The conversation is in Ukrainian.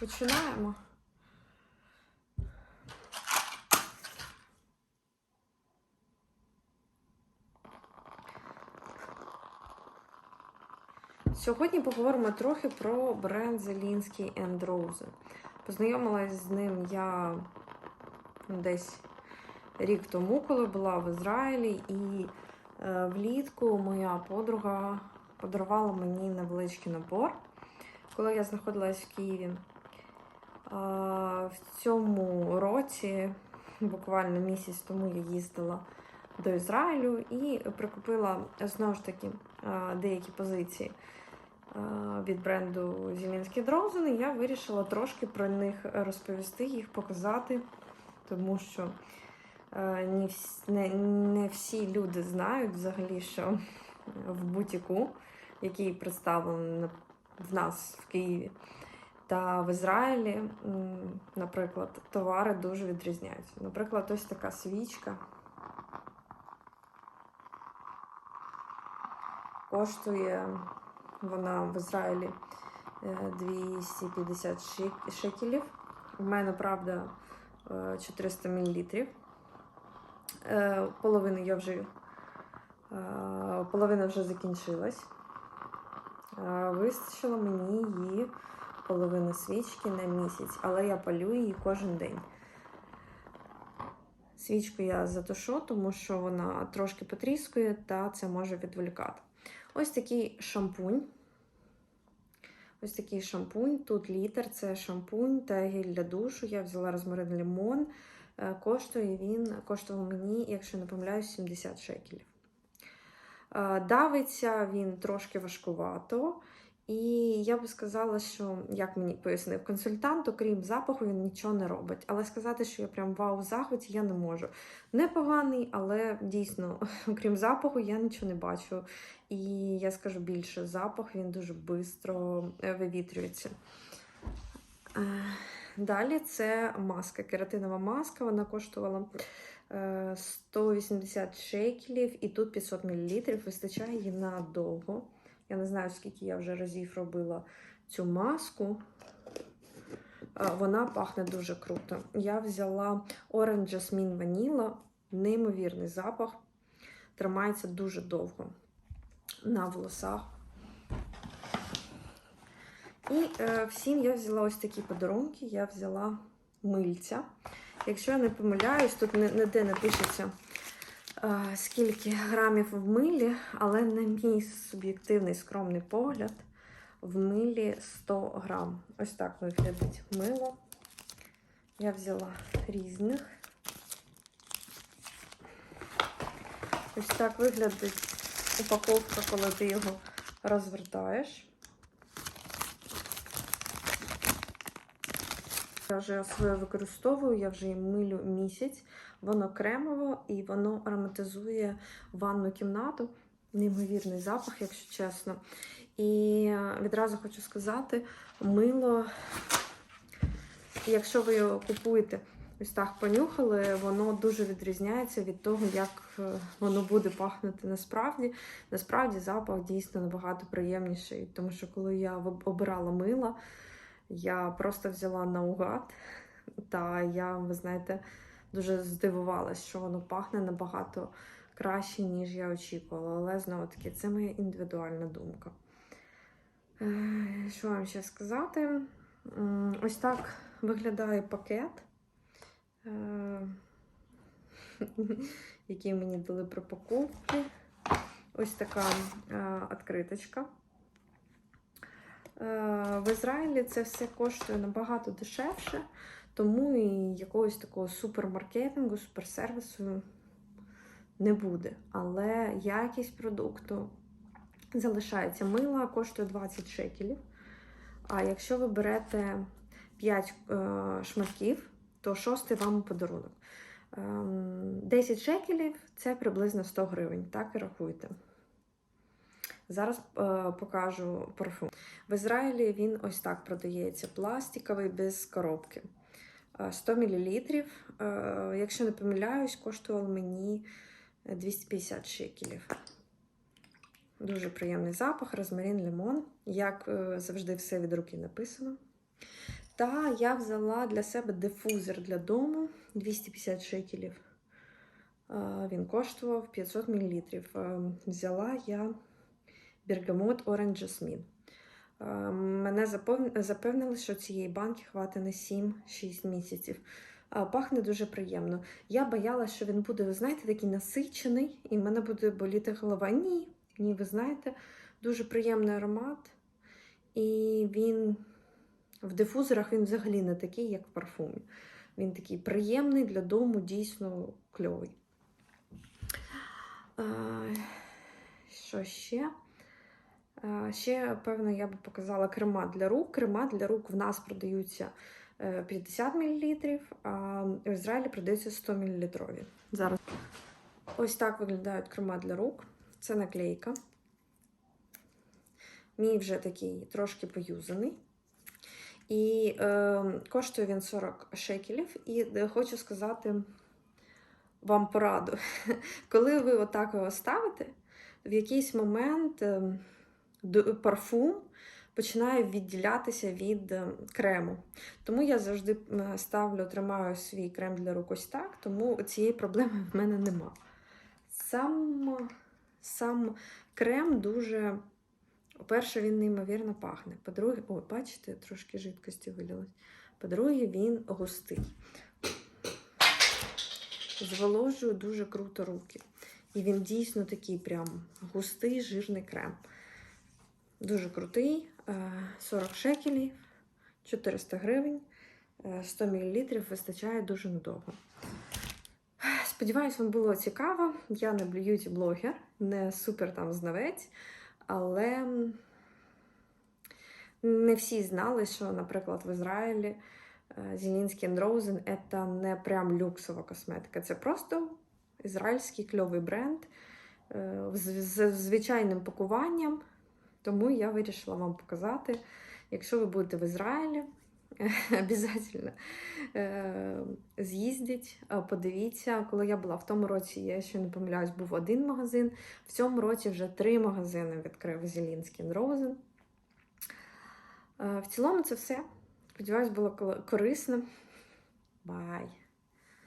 Починаємо. Сьогодні поговоримо трохи про бренд Зелінський Rosen. Познайомилась з ним я десь рік тому, коли була в Ізраїлі, і е, влітку моя подруга подарувала мені невеличкий набор, коли я знаходилась в Києві. В цьому році, буквально місяць тому, я їздила до Ізраїлю і прикупила знову ж таки деякі позиції від бренду Зелінський Дроузен. І я вирішила трошки про них розповісти, їх показати, тому що не всі люди знають взагалі, що в бутіку, який представлений в нас в Києві. Та в Ізраїлі, наприклад, товари дуже відрізняються. Наприклад, ось така свічка коштує вона в Ізраїлі е, 250 шекелів. У мене, правда, е, 400 мл. Половина я вже е, половина вже закінчилась. Е, Вистачило мені її половини свічки на місяць, але я палю її кожен день. Свічку я затушу, тому що вона трошки потріскує та це може відволікати. Ось такий шампунь. Ось такий шампунь. Тут літр, це шампунь та гель для душу. Я взяла розмарин лимон. Е, Коштує він, коштував мені, якщо не помиляюсь, 70 шекелів. Е, Давиться він трошки важкувато. І я би сказала, що, як мені пояснив консультант, окрім запаху, він нічого не робить. Але сказати, що я прям вау захваті, я не можу. Непоганий, але дійсно, окрім запаху, я нічого не бачу. І я скажу більше, запах він дуже швидко вивітрюється. Е, Далі це маска, кератинова маска. Вона коштувала е, 180 шекелів, і тут 500 мл. Вистачає її надовго. Я не знаю, скільки я вже разів робила цю маску. Вона пахне дуже круто. Я взяла Orange Jasmine Vanilla, неймовірний запах. Тримається дуже довго на волосах. І е, всім я взяла ось такі подарунки. Я взяла мильця. Якщо я не помиляюсь, тут ніде не пишеться, скільки грамів в милі, але на мій суб'єктивний скромний погляд, в милі 100 грам. Ось так виглядить мило. Я взяла різних. Ось так виглядить упаковка, коли ти його розвертаєш. Я вже своє використовую, я вже її милю місяць. Воно кремово і воно ароматизує ванну кімнату. Неймовірний запах, якщо чесно. І відразу хочу сказати, мило, якщо ви його купуєте, ось так понюхали, воно дуже відрізняється від того, як е, воно буде пахнути насправді. Насправді запах дійсно набагато приємніший, тому що коли я обирала мило, я просто взяла наугад, та я, ви знаєте, дуже здивувалась, що воно пахне набагато краще, ніж я очікувала. Але знову таки, це моя індивідуальна думка. Е, Що вам ще сказати? Ось так виглядає пакет, е, який мені дали при покупці. Ось така е, відкриточка. В Ізраїлі це все коштує набагато дешевше, тому і якогось такого супермаркетингу, суперсервісу не буде. Але якість продукту залишається. Мила коштує 20 шекелів. А якщо ви берете 5 е, шматків, то шостий вам подарунок. Ем, 10 шекелів це приблизно 100 гривень. Так і рахуйте. Зараз е, покажу парфум. В Ізраїлі він ось так продається: пластиковий без коробки. Е, 100 мл. Е, якщо не помиляюсь, коштував мені 250 шекелів. Дуже приємний запах, розмарин, лимон. Як е, завжди, все від руки написано. Та я взяла для себе дифузор для дому 250 шекелів. Е, Він коштував 500 мл. Взяла я бергамот Orange Jasmine. Е, Мене запевнили, що цієї банки хватить на 7-6 місяців. Пахне дуже приємно. Я боялася, що він буде, ви знаєте, такий насичений, і в мене буде боліти голова. Ні, ні, ви знаєте, дуже приємний аромат. І він в дифузорах він взагалі не такий, як в парфумі. Він такий приємний для дому, дійсно кльовий. Що ще? Ще, певно, я би показала крема для рук. Крема для рук в нас продаються е, 50 мл, а в Ізраїлі продаються 100 мл. Зараз. Ось так виглядають крема для рук. Це наклейка. Мій вже такий трошки поюзаний. І е, коштує він 40 шекелів. І е, хочу сказати вам пораду. Коли ви отак його ставите, в якийсь момент е, парфум починає відділятися від е, крему. Тому я завжди ставлю, тримаю свій крем для рук ось так, тому цієї проблеми в мене нема. Сам, сам крем дуже. По-перше, він неймовірно пахне. По-друге, о, бачите, трошки жидкості вилилось. По-друге, він густий. Зволожує дуже круто руки. І він дійсно такий прям густий, жирний крем. Дуже крутий. е, 40 шекелів, 400 гривень, е, 100 мл вистачає дуже надовго. Сподіваюсь, вам було цікаво. Я не б'юті-блогер, не супер там знавець, але не всі знали, що, наприклад, в Ізраїлі Зелінський Роузен це не прям люксова косметика. Це просто ізраїльський кльовий бренд е, з звичайним пакуванням. Тому я вирішила вам показати. Якщо ви будете в Ізраїлі, обов'язково е, з'їздіть, е, подивіться. Коли я була в тому році, я ще не помиляюсь, був один магазин. В цьому році вже три магазини відкрив Зелінський Роузен. Е, В цілому це все. Сподіваюсь, було корисно. Бай!